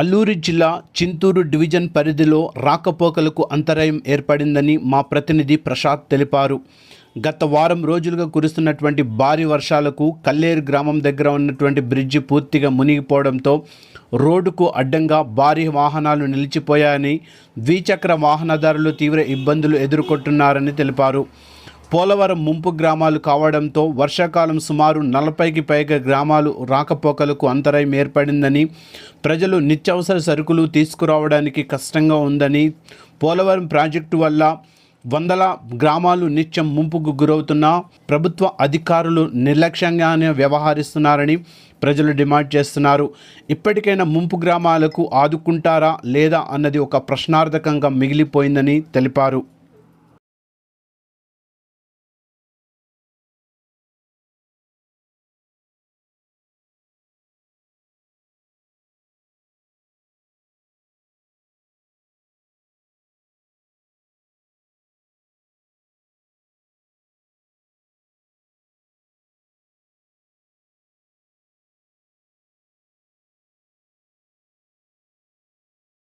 అల్లూరి జిల్లా చింతూరు డివిజన్ పరిధిలో రాకపోకలకు అంతరాయం ఏర్పడిందని మా ప్రతినిధి ప్రసాద్ తెలిపారు. గత వారం రోజులుగా కురుస్తున్నటువంటి భారీ వర్షాలకు కల్లేరు గ్రామం దగ్గర ఉన్నటువంటి బ్రిడ్జి పూర్తిగా మునిగిపోవడంతో రోడ్డుకు అడ్డంగా భారీ వాహనాలు నిలిచిపోయాయని ద్విచక్ర వాహనదారులు తీవ్ర ఇబ్బందులు ఎదుర్కొంటున్నారని తెలిపారు. పోలవరం ముంపు గ్రామాలు కావడంతో వర్షాకాలం సుమారు నలభైకి పైగా గ్రామాలు రాకపోకలకు అంతరాయం ఏర్పడిందని ప్రజలు నిత్యావసర సరుకులు తీసుకురావడానికి కష్టంగా ఉందని పోలవరం ప్రాజెక్టు వల్ల వందల గ్రామాలు నిత్యం ముంపుకు గురవుతున్నా ప్రభుత్వ అధికారులు నిర్లక్ష్యంగానే వ్యవహరిస్తున్నారని ప్రజలు డిమాండ్ చేస్తున్నారు. ఇప్పటికైనా ముంపు గ్రామాలకు ఆదుకుంటారా లేదా అన్నది ఒక ప్రశ్నార్థకంగా మిగిలిపోయిందని తెలిపారు.